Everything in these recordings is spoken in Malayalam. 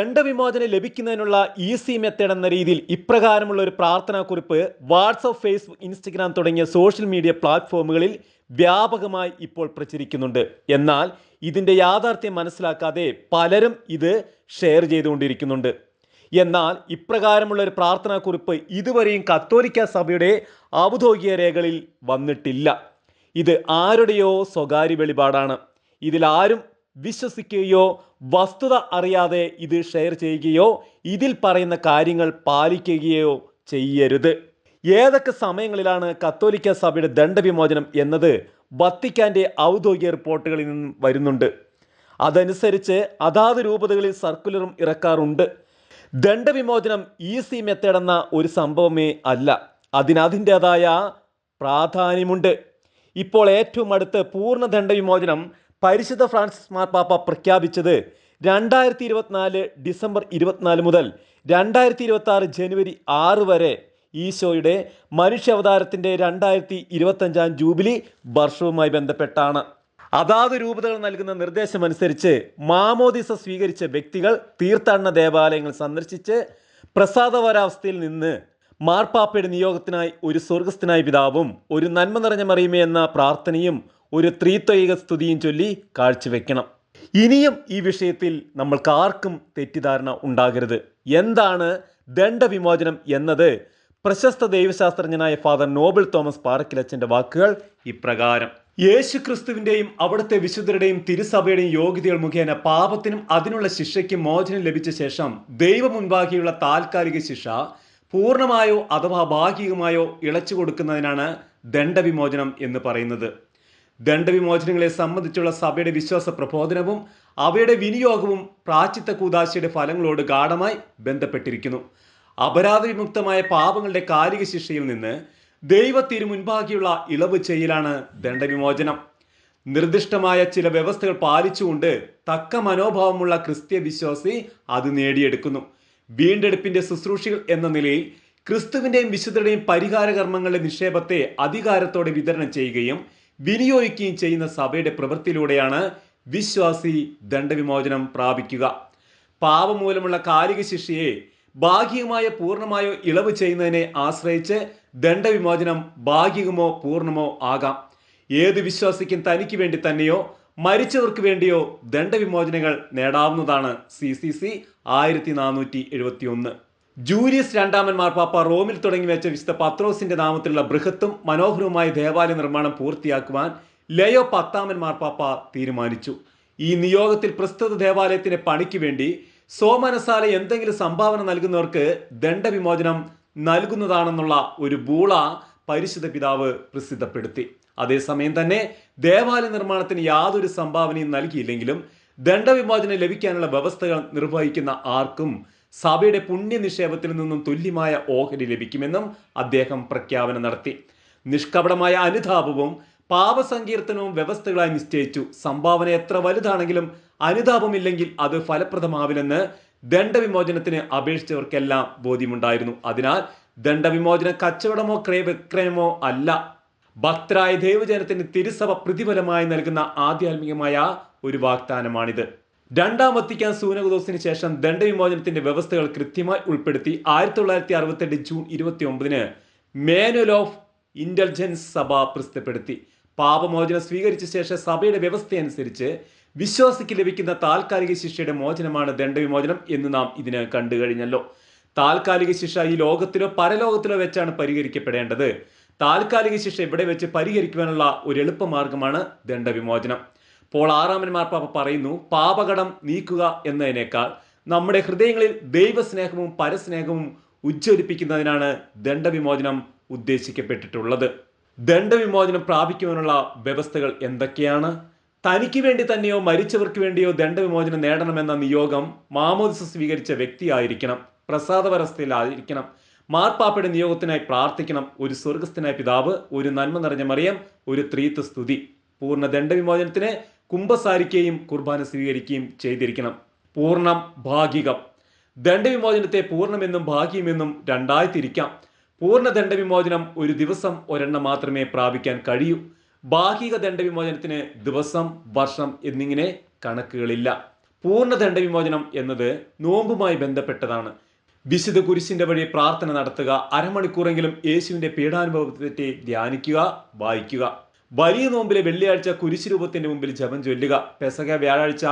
ദണ്ഡവിമോചനം ലഭിക്കുന്നതിനുള്ള ഈസി മെത്തേഡ് എന്ന രീതിയിൽ ഇപ്രകാരമുള്ള ഒരു പ്രാർത്ഥനാക്കുറിപ്പ് വാട്സപ്പ് ഫേസ്ബുക്ക് ഇൻസ്റ്റഗ്രാം തുടങ്ങിയ സോഷ്യൽ മീഡിയ പ്ലാറ്റ്ഫോമുകളിൽ വ്യാപകമായി ഇപ്പോൾ പ്രചരിക്കുന്നുണ്ട്. എന്നാൽ ഇതിന്റെ യാഥാർത്ഥ്യം മനസ്സിലാക്കാതെ പലരും ഇത് ഷെയർ ചെയ്തുകൊണ്ടിരിക്കുന്നുണ്ട്. എന്നാൽ ഇപ്രകാരമുള്ള ഒരു പ്രാർത്ഥനാക്കുറിപ്പ് ഇതുവരെയും കത്തോലിക്ക സഭയുടെ ഔദ്യോഗിക രേഖകളിൽ വന്നിട്ടില്ല. ഇത് ആരുടെയോ സ്വകാര്യ വെളിപാടാണ്. ഇതിലാരും വിശ്വസിക്കുകയോ വസ്തുത അറിയാതെ ഇത് ഷെയർ ചെയ്യുകയോ ഇതിൽ പറയുന്ന കാര്യങ്ങൾ പാലിക്കുകയോ ചെയ്യരുത്. ഏതൊക്കെ സമയങ്ങളിലാണ് കത്തോലിക്ക സഭയുടെ ദണ്ഡവിമോചനം എന്നത് വത്തിക്കാന്റെ ഔദ്യോഗിക റിപ്പോർട്ടുകളിൽ നിന്നും വരുന്നുണ്ട്. അതനുസരിച്ച് അതാത് രൂപതകളിൽ സർക്കുലറും ഇറക്കാറുണ്ട്. ദണ്ഡവിമോചനം ഈസി മെത്തേഡ് എന്ന ഒരു സംഭവമേ അല്ല. അതിനതിന്റേതായ പ്രാധാന്യമുണ്ട്. ഇപ്പോൾ ഏറ്റവും അടുത്ത് പൂർണ ദണ്ഡവിമോചനം പരിശുദ്ധ ഫ്രാൻസിസ് മാർപ്പാപ്പ പ്രഖ്യാപിച്ചത് രണ്ടായിരത്തി ഇരുപത്തിനാല് ഡിസംബർ ഇരുപത്തിനാല് മുതൽ രണ്ടായിരത്തി ഇരുപത്തി ആറ് ജനുവരി ആറ് വരെ ഈശോയുടെ മനുഷ്യാവതാരത്തിന്റെ രണ്ടായിരത്തി ഇരുപത്തഞ്ചാം ജൂബിലി വർഷവുമായി ബന്ധപ്പെട്ടാണ്. അതാത് രൂപതകൾ നൽകുന്ന നിർദ്ദേശമനുസരിച്ച് മാമോദിസ സ്വീകരിച്ച വ്യക്തികൾ തീർത്ഥാടന ദേവാലയങ്ങൾ സന്ദർശിച്ച് പ്രസാദവരാവസ്ഥയിൽ നിന്ന് മാർപ്പാപ്പയുടെ നിയോഗത്തിനായി ഒരു സ്വർഗസ്ഥനായ പിതാവും ഒരു നന്മ നിറഞ്ഞ മറിയുമേ എന്ന പ്രാർത്ഥനയും ഒരു ത്രീത്വൈക സ്തുതിയും ചൊല്ലി കാഴ്ചവെക്കണം. ഇനിയും ഈ വിഷയത്തിൽ നമ്മൾക്ക് ആർക്കും തെറ്റിദ്ധാരണ ഉണ്ടാകരുത്. എന്താണ് ദണ്ഡവിമോചനം എന്നത്? പ്രശസ്ത ദൈവശാസ്ത്രജ്ഞനായ ഫാദർ നോബിൾ തോമസ് പാറക്കിലച്ചന്റെ വാക്കുകൾ ഇപ്രകാരം. യേശു ക്രിസ്തുവിന്റെയും അവിടുത്തെ വിശുദ്ധരുടെയും തിരുസഭയുടെയും യോഗ്യതകൾ മുഖേന പാപത്തിനും അതിനുള്ള ശിക്ഷയ്ക്കും മോചനം ലഭിച്ച ശേഷം ദൈവമുൻപാകിയുള്ള താൽക്കാലിക ശിക്ഷ പൂർണമായോ അഥവാ ഭാഗികമായോ ഇളച്ചു കൊടുക്കുന്നതിനാണ് ദണ്ഡവിമോചനം എന്ന് പറയുന്നത്. ദണ്ഡവിമോചനങ്ങളെ സംബന്ധിച്ചുള്ള സഭയുടെ വിശ്വാസ പ്രബോധനവും അവയുടെ വിനിയോഗവും പ്രാച്ചിത്ത കൂതാശയുടെ ഫലങ്ങളോട് ഗാഠമായി ബന്ധപ്പെട്ടിരിക്കുന്നു. അപരാധ വിമുക്തമായ പാപങ്ങളുടെ കാലിക ശിക്ഷയിൽ നിന്ന് ദൈവത്തിന് മുൻപാകെയുള്ള ഇളവ് ചെയ്യലാണ് ദണ്ഡവിമോചനം. നിർദ്ദിഷ്ടമായ ചില വ്യവസ്ഥകൾ പാലിച്ചുകൊണ്ട് തക്ക മനോഭാവമുള്ള ക്രിസ്ത്യ വിശ്വാസി അത് നേടിയെടുക്കുന്നു. വീണ്ടെടുപ്പിന്റെ ശുശ്രൂഷകൾ എന്ന നിലയിൽ ക്രിസ്തുവിന്റെയും വിശുദ്ധരുടെയും പരിഹാര കർമ്മങ്ങളുടെ നിക്ഷേപത്തെ അധികാരത്തോടെ വിതരണം ചെയ്യുകയും വിനിയോഗിക്കുകയും ചെയ്യുന്ന സഭയുടെ പ്രവൃത്തിയിലൂടെയാണ് വിശ്വാസി ദണ്ഡവിമോചനം പ്രാപിക്കുക. പാപമൂലമുള്ള കാലിക ശിക്ഷയെ ഭാഗികമായ പൂർണമായോ ഇളവ് ചെയ്യുന്നതിനെ ആശ്രയിച്ച് ദണ്ഡവിമോചനം ഭാഗികമോ പൂർണമോ ആകാം. ഏത് വിശ്വാസിക്കും തനിക്ക് വേണ്ടി തന്നെയോ മരിച്ചവർക്ക് വേണ്ടിയോ ദണ്ഡവിമോചനങ്ങൾ നേടാവുന്നതാണ് സി സി സി ആയിരത്തി നാനൂറ്റി എഴുപത്തി ഒന്ന് ജൂലിയസ് രണ്ടാമൻ മാർപ്പാപ്പ റോമിൽ തുടങ്ങി വെച്ച വിശുദ്ധ പത്രോസിന്റെ നാമത്തിലുള്ള ബൃഹത്തും മനോഹരവുമായ ദേവാലയ നിർമ്മാണം പൂർത്തിയാക്കുവാൻ ലയോ പത്താമൻ മാർപ്പാപ്പ തീരുമാനിച്ചു. ഈ നിയോഗത്തിൽ പ്രസ്തുത ദേവാലയത്തിന്റെ പണിക്ക് വേണ്ടി സോമനസാല എന്തെങ്കിലും സംഭാവന നൽകുന്നവർക്ക് ദണ്ഡവിമോചനം നൽകുന്നതാണെന്നുള്ള ഒരു ബൂള പരിശുദ്ധ പിതാവ് പ്രസിദ്ധപ്പെടുത്തി. അതേസമയം തന്നെ ദേവാലയ നിർമ്മാണത്തിന് യാതൊരു സംഭാവനയും നൽകിയില്ലെങ്കിലും ദണ്ഡവിമോചനം ലഭിക്കാനുള്ള വ്യവസ്ഥകൾ നിർവഹിക്കുന്ന ആർക്കും സഭയുടെ പുണ്യ നിക്ഷേപത്തിൽ നിന്നും തുല്യമായ ഓഹരി ലഭിക്കുമെന്നും അദ്ദേഹം പ്രഖ്യാപനം നടത്തി. നിഷ്കപടമായ അനുതാപവും പാപസങ്കീർത്തനവും വ്യവസ്ഥകളായി നിശ്ചയിച്ചു. സംഭാവന എത്ര വലുതാണെങ്കിലും അനുതാപമില്ലെങ്കിൽ അത് ഫലപ്രദമാവില്ലെന്ന് ദണ്ഡവിമോചനത്തിന് അപേക്ഷിച്ചവർക്കെല്ലാം ബോധ്യമുണ്ടായിരുന്നു. അതിനാൽ ദണ്ഡവിമോചന കച്ചവടമോ ക്രയ വിക്രയമോ അല്ല. ഭക്തരായ ദൈവജനത്തിന് തിരുസഭ പ്രതിഫലമായി നൽകുന്ന ആധ്യാത്മികമായ ഒരു വാഗ്ദാനമാണിത്. രണ്ടാം വത്തിക്കാൻ സൂനകുദോസിന് ശേഷം ദണ്ഡവിമോചനത്തിന്റെ വ്യവസ്ഥകൾ കൃത്യമായി ഉൾപ്പെടുത്തി ആയിരത്തി തൊള്ളായിരത്തി അറുപത്തെട്ട് ജൂൺ ഇരുപത്തി ഒമ്പതിന് മാനുവൽ ഓഫ് ഇന്റലിജൻസ് സഭ പ്രസിദ്ധപ്പെടുത്തി. പാപമോചനം സ്വീകരിച്ച ശേഷം സഭയുടെ വ്യവസ്ഥയനുസരിച്ച് വിശ്വാസിക്ക് ലഭിക്കുന്ന താൽക്കാലിക ശിക്ഷയുടെ മോചനമാണ് ദണ്ഡവിമോചനം എന്ന് നാം ഇതിന് കണ്ടു കഴിഞ്ഞല്ലോ. താൽക്കാലിക ശിക്ഷ ഈ ലോകത്തിലോ പരലോകത്തിലോ വെച്ചാണ് പരിഹരിക്കപ്പെടേണ്ടത്. താൽക്കാലിക ശിക്ഷ ഇവിടെ വെച്ച് പരിഹരിക്കുവാനുള്ള ഒരു എളുപ്പമാർഗമാണ് ദണ്ഡവിമോചനം. പോൾ ആറാമൻ പാപ്പ പറയുന്നു പാപകടം നീക്കുക എന്നതിനേക്കാൾ നമ്മുടെ ഹൃദയങ്ങളിൽ ദൈവസ്നേഹവും പരസ്നേഹവും ഉജ്ജ്വലിപ്പിക്കുന്നതിനാണ് ദണ്ഡവിമോചനം ഉദ്ദേശിക്കപ്പെട്ടിട്ടുള്ളത്. ദണ്ഡവിമോചനം പ്രാപിക്കുവാനുള്ള വ്യവസ്ഥകൾ എന്തൊക്കെയാണ്? തനിക്ക് വേണ്ടി തന്നെയോ മരിച്ചവർക്ക് വേണ്ടിയോ ദണ്ഡവിമോചനം നേടണമെന്ന നിയോഗം മാമോദിസ സ്വീകരിച്ച വ്യക്തിയായിരിക്കണം പ്രസാദപരസ്ഥയിലായിരിക്കണം. മാർപ്പാപ്പയുടെ നിയോഗത്തിനായി പ്രാർത്ഥിക്കണം ഒരു സ്വർഗസ്ഥനായ പിതാവ് ഒരു നന്മ നിറഞ്ഞ മറിയം ഒരു ത്രീത്വ സ്തുതി പൂർണ ദണ്ഡവിമോചനത്തിന് കുംഭസാരിക്കുകയും കുർബാന സ്വീകരിക്കുകയും ചെയ്തിരിക്കണം. പൂർണം ഭാഗികം. ദണ്ഡവിമോചനത്തെ പൂർണമെന്നും ഭാഗ്യമെന്നും രണ്ടായി തിരിക്കാം പൂർണ ദണ്ഡവിമോചനം ഒരു ദിവസം ഒരെണ്ണം മാത്രമേ പ്രാപിക്കാൻ കഴിയൂ. ഭാഗിക ദണ്ഡവിമോചനത്തിന് ദിവസം വർഷം എന്നിങ്ങനെ കണക്കുകളില്ല. പൂർണ ദണ്ഡവിമോചനം എന്നത് നോമ്പുമായി ബന്ധപ്പെട്ടതാണ്. വിശുദ്ധ കുരിശിന്റെ വഴി പ്രാർത്ഥന നടത്തുക അരമണിക്കൂറെങ്കിലും യേശുവിന്റെ പീഡാനുഭവത്തെ പറ്റി ധ്യാനിക്കുക വായിക്കുക. വലിയ നോമ്പിലെ വെള്ളിയാഴ്ച കുരിശ് രൂപത്തിന്റെ മുമ്പിൽ ജപം ചൊല്ലുക. പെസക വ്യാഴാഴ്ച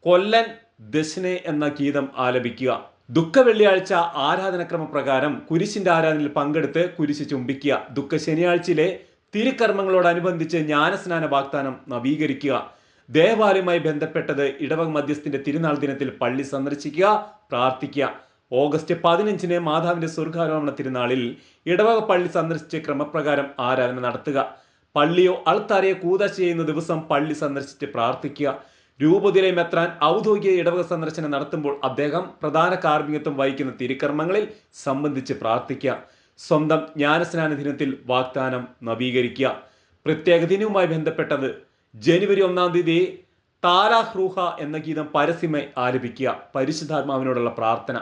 കൊല്ലൻ ദശനെ എന്ന ഗീതം ആലപിക്കുക. ദുഃഖ വെള്ളിയാഴ്ച ആരാധനക്രമ പ്രകാരം കുരിശിന്റെ ആരാധനയിൽ പങ്കെടുത്ത് കുരിശ് ചുംബിക്കുക. ദുഃഖ ശനിയാഴ്ചയിലെ തിരുക്കർമ്മങ്ങളോടനുബന്ധിച്ച് ജ്ഞാനസ്നാന വാഗ്ദാനം നവീകരിക്കുക. ദേവാലയമായി ബന്ധപ്പെട്ടത് ഇടവക മധ്യസ്ഥന്റെ തിരുനാൾ ദിനത്തിൽ പള്ളി സന്ദർശിക്കുക പ്രാർത്ഥിക്കുക. ഓഗസ്റ്റ് പതിനഞ്ചിന് മാതാവിന്റെ സ്വർഗാരോഹണ തിരുനാളിൽ ഇടവക പള്ളി സന്ദർശിച്ച് ക്രമപ്രകാരം ആരാധന നടത്തുക. പള്ളിയോ അൾത്താരയോ കൂതാശ ചെയ്യുന്ന ദിവസം പള്ളി സന്ദർശിച്ച് പ്രാർത്ഥിക്കുക. രൂപതിലെ മെത്രാൻ ഔദ്യോഗിക ഇടവക സന്ദർശനം നടത്തുമ്പോൾ അദ്ദേഹം പ്രധാന കാർമ്മികത്വം വഹിക്കുന്ന തിരുക്കർമ്മങ്ങളിൽ സംബന്ധിച്ച് പ്രാർത്ഥിക്കുക. സ്വന്തം ജ്ഞാനസ്നാന ദിനത്തിൽ വാഗ്ദാനം നവീകരിക്കുക. പ്രത്യേക ദിനവുമായി ബന്ധപ്പെട്ടത് ജനുവരി ഒന്നാം തീയതി താലാഹ്രൂഹ എന്ന ഗീതം പരസ്യമായി ആലപിക്കുക. പരിശുദ്ധാത്മാവിനോടുള്ള പ്രാർത്ഥന.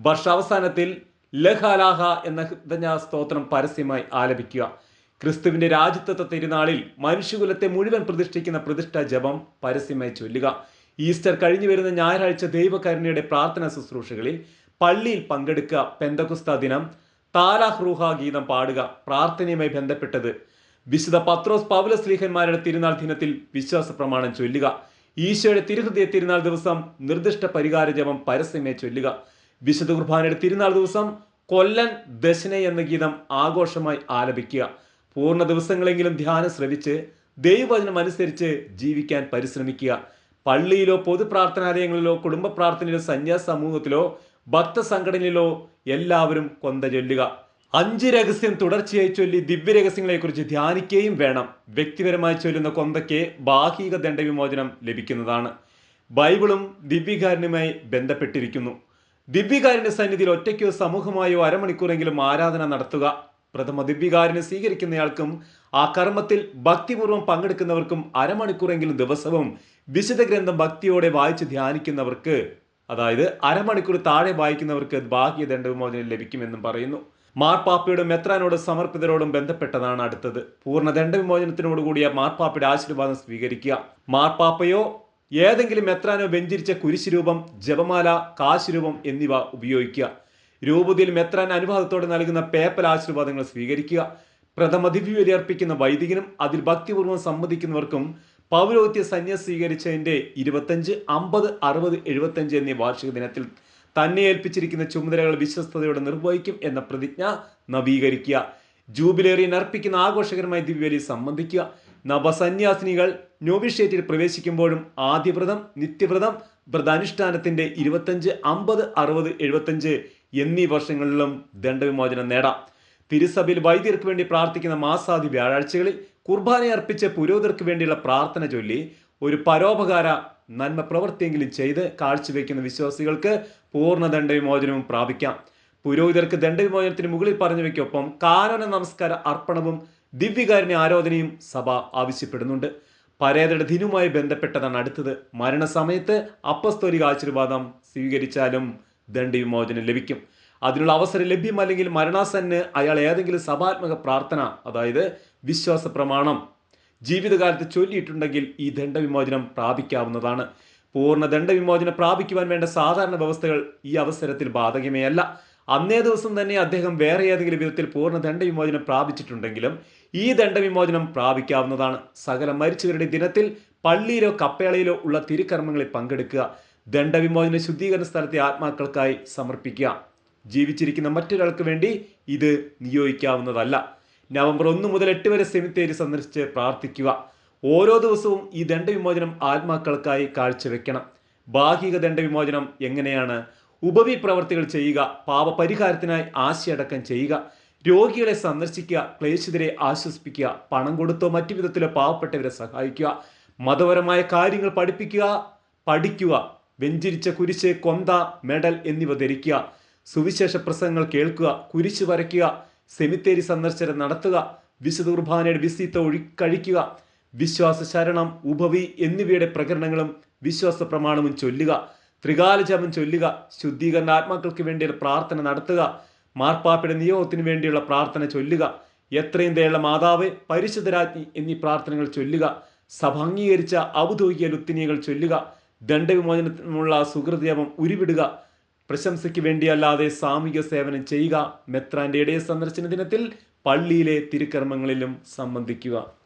വർഷാവസാനത്തിൽ ലഹാലാഹ എന്ന ഹൃദയ സ്തോത്രം പരസ്യമായി ആലപിക്കുക. ക്രിസ്തുവിന്റെ രാജ്യത്വത്തെ തിരുനാളിൽ മനുഷ്യകുലത്തെ മുഴുവൻ പ്രതിഷ്ഠിക്കുന്ന പ്രതിഷ്ഠ ജപം പരസ്യമായി ചൊല്ലുക. ഈസ്റ്റർ കഴിഞ്ഞു വരുന്ന ഞായറാഴ്ച ദൈവകരുണയുടെ പ്രാർത്ഥന ശുശ്രൂഷകളിൽ പള്ളിയിൽ പങ്കെടുക്കുക. പെന്തകുസ്ത ദിനം താലാഹ്രൂഹ ഗീതം പാടുക പ്രാർത്ഥനയുമായി ബന്ധപ്പെട്ടത്. വിശുദ്ധ പത്രോസ് പൗലസ് ലീഹന്മാരുടെ തിരുനാൾ ദിനത്തിൽ വിശ്വാസ പ്രമാണം ചൊല്ലുക. ഈശോയുടെ തിരുഹൃദയ തിരുനാൾ ദിവസം നിർദ്ദിഷ്ട പരിഹാര ജപം പരസ്യമേ ചൊല്ലുക. വിശുദ്ധ കുർബാനയുടെ തിരുനാൾ ദിവസം കൊല്ലൻ ദശന എന്ന ഗീതം ആഘോഷമായി ആലപിക്കുക. പൂർണ ദിവസങ്ങളെങ്കിലും ധ്യാനം ശ്രവിച്ച് ദൈവവചനം അനുസരിച്ച് ജീവിക്കാൻ പരിശ്രമിക്കുക. പള്ളിയിലോ പൊതു പ്രാർത്ഥനാലയങ്ങളിലോ കുടുംബ പ്രാർത്ഥനയിലോ സന്യാസ സമൂഹത്തിലോ ഭക്തസംഘടനയിലോ എല്ലാവരും കൊന്ത ചൊല്ലുക. അഞ്ച് രഹസ്യം തുടർച്ചയായി ചൊല്ലി ദിവ്യരഹസ്യങ്ങളെക്കുറിച്ച് ധ്യാനിക്കുകയും വേണം. വ്യക്തിപരമായി ചൊല്ലുന്ന കൊന്തയ്ക്ക് ബാഹിക ദണ്ഡവിമോചനം ലഭിക്കുന്നതാണ്. ബൈബിളും ദിവ്യകാരനുമായി ബന്ധപ്പെട്ടിരിക്കുന്നു. ദിവ്യകാരന്റെ സന്നിധിയിൽ ഒറ്റയ്ക്കോ സമൂഹമായോ അരമണിക്കൂറെങ്കിലും ആരാധന നടത്തുക. പ്രഥമ ദിവ്യകാരനെ സ്വീകരിക്കുന്നയാൾക്കും ആ കർമ്മത്തിൽ ഭക്തിപൂർവം പങ്കെടുക്കുന്നവർക്കും അരമണിക്കൂറെങ്കിലും ദിവസവും വിശുദ്ധ ഗ്രന്ഥം ഭക്തിയോടെ വായിച്ച് ധ്യാനിക്കുന്നവർക്ക് അതായത് അരമണിക്കൂർ താഴെ വായിക്കുന്നവർക്ക് ബാഹ്യ ദണ്ഡവിമോചനം ലഭിക്കുമെന്നും പറയുന്നു. മാർപ്പാപ്പയുടെ മെത്രാനോട് സമർപ്പിതരോടും ബന്ധപ്പെട്ടതാണ് അടുത്തത്. പൂർണ ദണ്ഡവിമോചനത്തിനോടുകൂടിയ മാർപ്പാപ്പയുടെ ആശീർവാദം സ്വീകരിക്കുക. മാർപ്പാപ്പയോ ഏതെങ്കിലും മെത്രാനോ വെഞ്ചരിച്ച കുരിശ് രൂപം ജപമാല കാശ് രൂപം എന്നിവ ഉപയോഗിക്കുക. രൂപതയിൽ മെത്രാൻ അനുവാദത്തോടെ നൽകുന്ന പേപ്പൽ ആശീർവാദങ്ങൾ സ്വീകരിക്കുക. പ്രഥമ ദിവ്യബലി അർപ്പിക്കുന്ന വൈദികനും അതിൽ ഭക്തിപൂർവം സമ്മതിക്കുന്നവർക്കും പൗരോഹിത്യ സന്യാസം സ്വീകരിച്ചതിന്റെ ഇരുപത്തഞ്ച് അമ്പത് അറുപത് എഴുപത്തഞ്ച് എന്നീ വാർഷിക ദിനത്തിൽ തന്നെ ഏൽപ്പിച്ചിരിക്കുന്ന ചുമതലകൾ വിശ്വസ്തയോടെ നിർവഹിക്കും എന്ന പ്രതിജ്ഞ നവീകരിക്കുക. ജൂബിലേറിയൻ അർപ്പിക്കുന്ന ആഘോഷകരമായ ദിവ്യബലി സംബന്ധിക്കുക. നവസന്യാസിനികൾ നോവിഷേറ്റിൽ പ്രവേശിക്കുമ്പോഴും ആദ്യവ്രതം നിത്യവ്രതം വ്രതാനുഷ്ഠാനത്തിന്റെ ഇരുപത്തഞ്ച് അമ്പത് അറുപത് എഴുപത്തഞ്ച് എന്നീ വർഷങ്ങളിലും ദണ്ഡവിമോചനം നേടാം. തിരുസഭയിൽ വൈദ്യർക്ക് വേണ്ടി പ്രാർത്ഥിക്കുന്ന മാസാദി വ്യാഴാഴ്ചകളിൽ കുർബാന അർപ്പിച്ച പുരോഹിതർക്ക് വേണ്ടിയുള്ള പ്രാർത്ഥന ചൊല്ലി ഒരു പരോപകാര നന്മ പ്രവൃത്തിയെങ്കിലും ചെയ്ത് കാഴ്ചവെക്കുന്ന വിശ്വാസികൾക്ക് പൂർണ ദണ്ഡവിമോചനവും പ്രാപിക്കാം. പുരോഹിതർക്ക് ദണ്ഡവിമോചനത്തിന് മുകളിൽ പറഞ്ഞവയ്ക്കൊപ്പം കാനന നമസ്കാര അർപ്പണവും ദിവ്യകാരുണ്യ ആരാധനയും സഭ ആവശ്യപ്പെടുന്നുണ്ട്. പരേതയുടെ ദിനവുമായി ബന്ധപ്പെട്ടതാണ് അടുത്തത്. മരണസമയത്ത് അപ്പസ്തോലിക ആശീർവാദം സ്വീകരിച്ചാലും ദണ്ഡവിമോചനം ലഭിക്കും. അതിനുള്ള അവസരം ലഭ്യമല്ലെങ്കിൽ മരണാസന് അയാൾ ഏതെങ്കിലും സഭാത്മക പ്രാർത്ഥന അതായത് വിശ്വാസ പ്രമാണം ജീവിതകാലത്ത് ചൊല്ലിയിട്ടുണ്ടെങ്കിൽ ഈ ദണ്ഡവിമോചനം പ്രാപിക്കാവുന്നതാണ്. പൂർണ ദണ്ഡവിമോചനം പ്രാപിക്കുവാൻ വേണ്ട സാധാരണ വ്യവസ്ഥകൾ ഈ അവസരത്തിൽ ബാധകമേ അല്ല അന്നേ ദിവസം തന്നെ അദ്ദേഹം വേറെ ഏതെങ്കിലും വിധത്തിൽ പൂർണ ദണ്ഡവിമോചനം പ്രാപിച്ചിട്ടുണ്ടെങ്കിലും ഈ ദണ്ഡവിമോചനം പ്രാപിക്കാവുന്നതാണ്. സകല മരിച്ചവരുടെ ദിനത്തിൽ പള്ളിയിലോ കപ്പേളയിലോ ഉള്ള തിരുക്കർമ്മങ്ങളിൽ പങ്കെടുക്കുക. ദണ്ഡവിമോചന ശുദ്ധീകരണ സ്ഥലത്തെ ആത്മാക്കൾക്കായി സമർപ്പിക്കുക. ജീവിച്ചിരിക്കുന്ന മറ്റൊരാൾക്ക് വേണ്ടി ഇത് നിയോഗിക്കാവുന്നതല്ല. നവംബർ ഒന്ന് മുതൽ എട്ട് വരെ സെമിത്തേരി സന്ദർശിച്ച് പ്രാർത്ഥിക്കുക. ഓരോ ദിവസവും ഈ ദണ്ഡവിമോചനം ആത്മാക്കൾക്കായി കാഴ്ചവെക്കണം. ഭാഗിക ദണ്ഡവിമോചനം എങ്ങനെയാണ്? ഉപവി പ്രവർത്തികൾ ചെയ്യുക പാപപരിഹാരത്തിനായി ആശയടക്കം ചെയ്യുക രോഗികളെ സന്ദർശിക്കുക ക്ലേശിതരെ ആശ്വസിപ്പിക്കുക പണം കൊടുത്തോ മറ്റു വിധത്തിലോ പാവപ്പെട്ടവരെ സഹായിക്കുക മതപരമായ കാര്യങ്ങൾ പഠിപ്പിക്കുക പഠിക്കുക വെഞ്ചിരിച്ച കുരിശ് കൊന്ത മെഡൽ എന്നിവ ധരിക്കുക. സുവിശേഷ പ്രസംഗങ്ങൾ കേൾക്കുക കുരിശ് വരയ്ക്കുക സെമിത്തേരി സന്ദർശനം നടത്തുക വിശുദ്ധ കുർബാനയുടെ വിസിത്ത ഒഴിക്കഴിക്കുക വിശ്വാസ ശരണം ഉപവി എന്നിവയുടെ പ്രകരണങ്ങളും വിശ്വാസ പ്രമാണവും ചൊല്ലുക ത്രികാല ജപം ചൊല്ലുക ശുദ്ധീകരണ ആത്മാക്കൾക്ക് വേണ്ടിയുള്ള പ്രാർത്ഥന നടത്തുക മാർപ്പാപ്പയുടെ നിയോഗത്തിന് വേണ്ടിയുള്ള പ്രാർത്ഥന ചൊല്ലുക എത്രയും ദയുള്ള മാതാവ് പരിശുദ്ധരാജ്ഞി എന്നീ പ്രാർത്ഥനകൾ ചൊല്ലുക സഭ അംഗീകരിച്ച ഔദ്യോഗിക ലുത്തിനിയകൾ ചൊല്ലുക ദണ്ഡവിമോചനത്തിനുള്ള സുഹൃദ്യമം ഉരുവിടുക. പ്രശംസയ്ക്ക് വേണ്ടിയല്ലാതെ സാമൂഹിക സേവനം ചെയ്യുക. മെത്രാന്റെ ഇടയ സന്ദർശന ദിനത്തിൽ പള്ളിയിലെ തിരുക്കർമ്മങ്ങളിലും സംബന്ധിക്കുക.